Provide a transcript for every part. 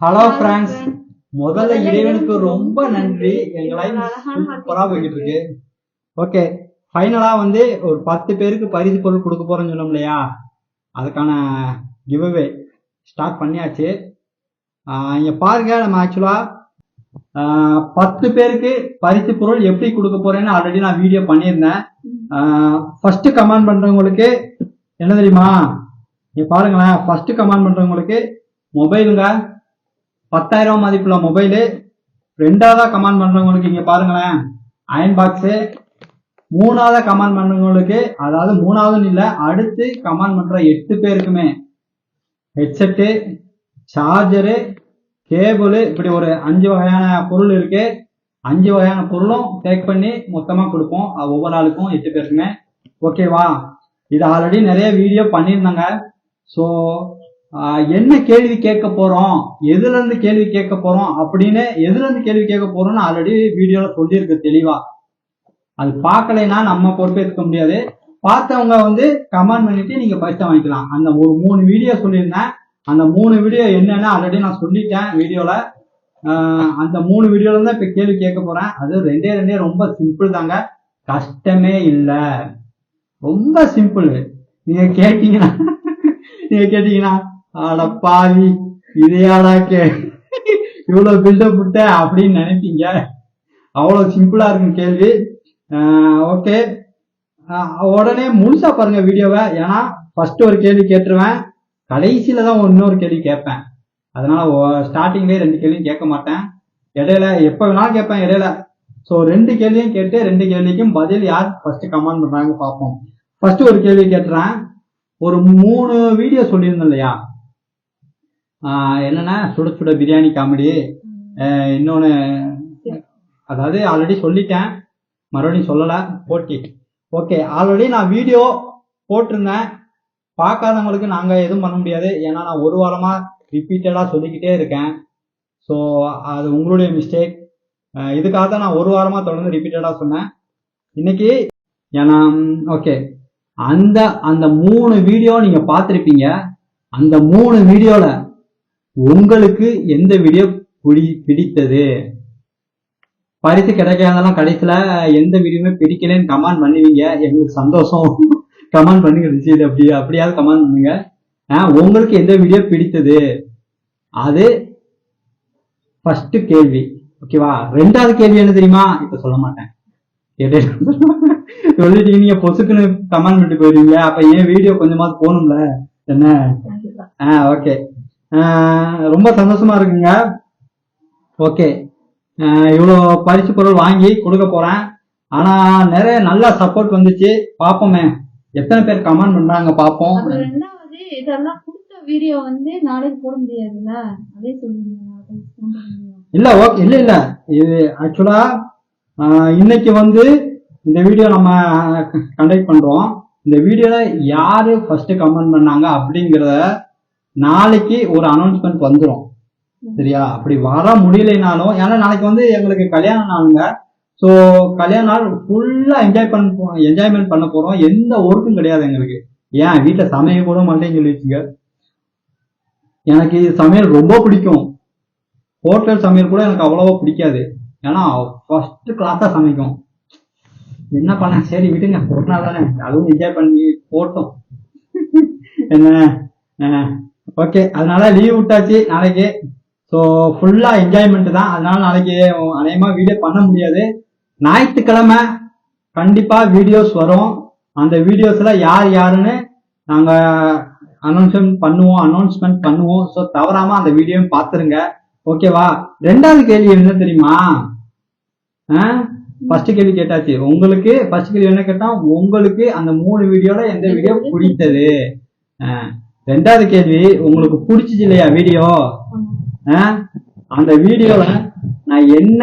Hello friends முதல்ல இறைவனுக்கு ரொம்ப நன்றி. எங்க லைஃப் சூப்பரா போய்கிட்டு இருக்கு ஓகே ஃபைனலா வந்து ஒரு பத்து பேருக்கு பரிசு பொருள் கொடுக்க போறோம்னு சொன்னோம் இல்லையா? அதுக்கான கிவ்அவே ஸ்டார்ட் பண்ணியாச்சு. இங்க பாருங்க நம்ம ஆக்சுவலா பத்து பேருக்கு பரிசு பொருள் எப்படி கொடுக்க போறேன்னு ஆல்ரெடி நான் வீடியோ பண்ணியிருந்தேன். ஃபர்ஸ்ட் கமெண்ட் பண்றவங்களுக்கு என்ன தெரியுமா? இங்க பாருங்களேன் ஃபர்ஸ்ட் கமெண்ட் பண்றவங்களுக்கு மொபைலுங்க பத்தாயிரம் ரூபாய் மதிப்புள்ள மொபைலு ரெண்டாவதா கமெண்ட் பண்றவங்களுக்கு இங்க பாருங்களேன் அயன் பாக்ஸு மூணாவதா கமெண்ட் பண்றவங்களுக்கு அதாவது மூணாவதுன்னு இல்ல அடுத்து கமெண்ட் பண்ற எட்டு பேருக்குமே ஹெட்செட்டு சார்ஜரு கேபிள் இப்படி ஒரு அஞ்சு வகையான பொருள் இருக்கு அஞ்சு வகையான பொருளும் பேக் பண்ணி மொத்தமா கொடுப்போம். அது ஒவ்வொரு ஆளுக்கும் எட்டு பேருக்குமே. ஓகேவா இது ஆல்ரெடி நிறைய வீடியோ பண்ணியிருந்தாங்க. ஸோ என்ன கேள்வி கேட்க போறோம்? எதுல இருந்து கேள்வி கேட்க போறோம்? அப்படின்னு எதுல இருந்து கேள்வி கேட்க போறோம்னு ஆல்ரெடி வீடியோல சொல்லியிருக்கு தெளிவா. அது பார்க்கலைன்னா நம்ம பொறுப்பேற்க முடியாது. பார்த்தவங்க வந்து கமெண்ட் பண்ணிட்டு நீங்க பரிசு வாங்கிக்கலாம். அந்த ஒரு மூணு வீடியோ சொல்லியிருந்தேன். அந்த மூணு வீடியோ என்னன்னு ஆல்ரெடி நான் சொல்லிட்டேன் வீடியோல அந்த மூணு வீடியோல தான் இப்ப கேள்வி கேட்க போறேன். அது ரெண்டே ரெண்டே ரொம்ப சிம்பிள் தாங்க. கஷ்டமே இல்லை. ரொம்ப சிம்பிள் நீங்க கேட்டீங்கன்னா நீங்க கேட்டீங்கன்னா ஆட பாவி இதையாடா கே இவ்வளவு பில்டப் விட்ட அப்படின்னு நினைப்பீங்க? அவ்வளவு சிம்பிளா இருக்கும் கேள்வி. ஓகே உடனே முழுசா பாருங்க வீடியோவை. ஏன்னா ஃபர்ஸ்ட் ஒரு கேள்வி கேட்டுருவேன். கடைசியில தான் இன்னொரு கேள்வி கேட்பேன். அதனால ஸ்டார்டிங்லேயே ரெண்டு கேள்வியும் கேட்க மாட்டேன். இடையில எப்போ வேணாலும் கேட்பேன் இடையில. ஸோ ரெண்டு கேள்வியும் கேட்டு ரெண்டு கேள்விக்கும் பதில் யார் ஃபர்ஸ்ட் கமெண்ட் பண்றாங்க பார்ப்போம். ஃபர்ஸ்ட் ஒரு கேள்வி கேட்டுறேன். ஒரு மூணு வீடியோ சொல்லியிருந்தேன் இல்லையா? என்னன்னா சுட சுட பிரியாணி காமெடி இன்னொன்னு அதாவது ஆல்ரெடி சொல்லிட்டேன். மறுபடியும் சொல்லல. போட்டி. ஓகே ஆல்ரெடி நான் வீடியோ போட்டிருந்தேன். பார்க்காதவங்களுக்கு நாங்க எதுவும் பண்ண முடியாது. ஏன்னா நான் ஒரு வாரமா ரிப்பீட்டடா சொல்லிக்கிட்டே இருக்கேன். ஸோ அது உங்களுடைய மிஸ்டேக் இதுக்காக தான் நான் ஒரு வாரமா தொடர்ந்து ரிப்பீட்டடா சொன்னேன். இன்னைக்கு ஏன்னா ஓகே. அந்த அந்த மூணு வீடியோ நீங்க பார்த்துருப்பீங்க. அந்த மூணு வீடியோல உங்களுக்கு எந்த வீடியோ பிடி பிடித்தது? பரிசு கிடைக்காதெல்லாம் கடைசியில எந்த வீடியோமே பிடிக்கலன்னு கமெண்ட் பண்ணுவீங்க. எங்களுக்கு சந்தோஷம். கமெண்ட் பண்ணுங்க ரிசீவ் அப்படி அப்படியாவது கமெண்ட் பண்ணுங்க. ஆஹ் உங்களுக்கு எந்த வீடியோ பிடித்தது? அது ஃபர்ஸ்ட் கேள்வி. ஓகேவா ரெண்டாவது கேள்வி என்ன தெரியுமா? இப்ப சொல்ல மாட்டேன். சொல்லிட்டீங்க நீங்க பொசுக்குன்னு கமெண்ட் பண்ணிட்டு போயிருவீங்க. அப்ப ஏன் வீடியோ கொஞ்சமாவது போகணும்ல. என்ன? ஆ ஓகே ரொம்ப சந்தோஷமா இருக்குங்க. ஓகே. இவ்வளோ பரிசு பொருள் வாங்கி கொடுக்க போறேன். ஆனா நிறைய நல்ல சப்போர்ட் வந்துச்சு. பாப்போமே. எத்தனை பேர் கமெண்ட் பண்றாங்க பாப்போம். அப்புறம் ரெண்டாவது இதெல்லாம் கொடுத்த வீடியோ வந்து நாளைக்கு போட முடியாதுல்ல? அதே சொல்லுங்க. இல்ல ஓகே இல்ல இல்ல. இது ஆக்சுவலா இன்னைக்கு வந்து இந்த வீடியோ நம்ம கண்டக்ட் பண்றோம். இந்த வீடியோல யாரு ஃபர்ஸ்ட் கமெண்ட் பண்ணாங்க அப்படிங்கறத நாளைக்கு ஒரு அனௌன்ஸ்மெண்ட் வந்துரும். சரியா? அப்படி வர முடியலைனாலும் ஏன்னா நாளைக்கு வந்து எங்களுக்கு கல்யாண நாளுங்க. ஸோ கல்யாண நாள் ஃபுல்லா என்ஜாய் பண்ண என்ஜாய்மெண்ட் பண்ண போறோம். எந்த ஒர்க்கும் கிடையாது எங்களுக்கு. ஏன்? வீட்டுல சமையல் கூட மாட்டேன்னு சொல்லிடுச்சுங்க. எனக்கு சமையல் ரொம்ப பிடிக்கும். ஹோட்டல் சமையல் கூட எனக்கு அவ்வளவா பிடிக்காது. ஏன்னா ஃபர்ஸ்ட் கிளாஸா சமைக்கும். என்ன பண்ண? சரி விடுங்க. ஒரு நாள் தானே. அதுவும் என்ஜாய் பண்ணி போட்டோம். என்ன? ஓகே அதனால லீவ் விட்டாச்சு நாளைக்கு. ஸோ ஃபுல்லா என்ஜாய்மெண்ட் தான். அதனால நாளைக்கு அநேகமா வீடியோ பண்ண முடியாது. ஞாயிற்றுக்கிழமை கண்டிப்பா வீடியோஸ் வரும். அந்த வீடியோஸ்ல யார் யாருன்னு நாங்க அனௌன்ஸ்மெண்ட் பண்ணுவோம் அனௌன்ஸ்மெண்ட் பண்ணுவோம். ஸோ தவறாம அந்த வீடியோவும் பார்த்துருங்க. ஓகேவா ரெண்டாவது கேள்வி என்ன தெரியுமா? ஃபர்ஸ்ட் கேள்வி கேட்டாச்சு. உங்களுக்கு ஃபர்ஸ்ட் கேள்வி என்ன கேட்டா உங்களுக்கு அந்த மூணு வீடியோல எந்த வீடியோ பிடித்தது? ரெண்டாவது கேள்வி உங்களுக்கு பிடிச்சிச்சு இல்லையா வீடியோ அந்த வீடியோல நான் என்ன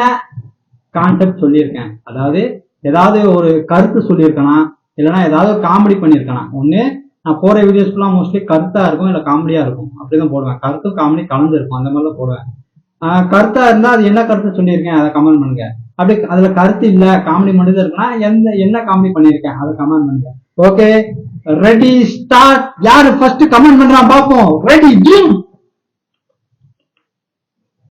கான்செப்ட் சொல்லியிருக்கேன்? அதாவது ஏதாவது ஒரு கருத்து சொல்லியிருக்கேனா? இல்லைன்னா ஏதாவது காமெடி பண்ணியிருக்கேனா? ஒன்று நான் போற வீடியோஸ்க்குலாம் மோஸ்ட்லி கருத்தா இருக்கும் இல்லை காமெடியா இருக்கும். அப்படிதான் போடுவேன். கருத்தும் காமெடி கலந்து இருக்கும். அந்த மாதிரிலாம் போடுவேன். கருத்தா இருந்தா அது என்ன கருத்து சொல்லியிருக்கேன்? அதை கமெண்ட் பண்ணுங்க. அப்படி அதுல கருத்து இல்ல காமெடி மட்டும் தான் இருக்குன்னா எந்த என்ன காமெடி பண்ணியிருக்கேன்? அதை கமெண்ட் பண்ணுங்க. ஓகே ரெடி ஸ்டார்ட் யாரு ஃபர்ஸ்ட் கமெண்ட் பண்றான் பாப்போம் ரெடி ஜூம்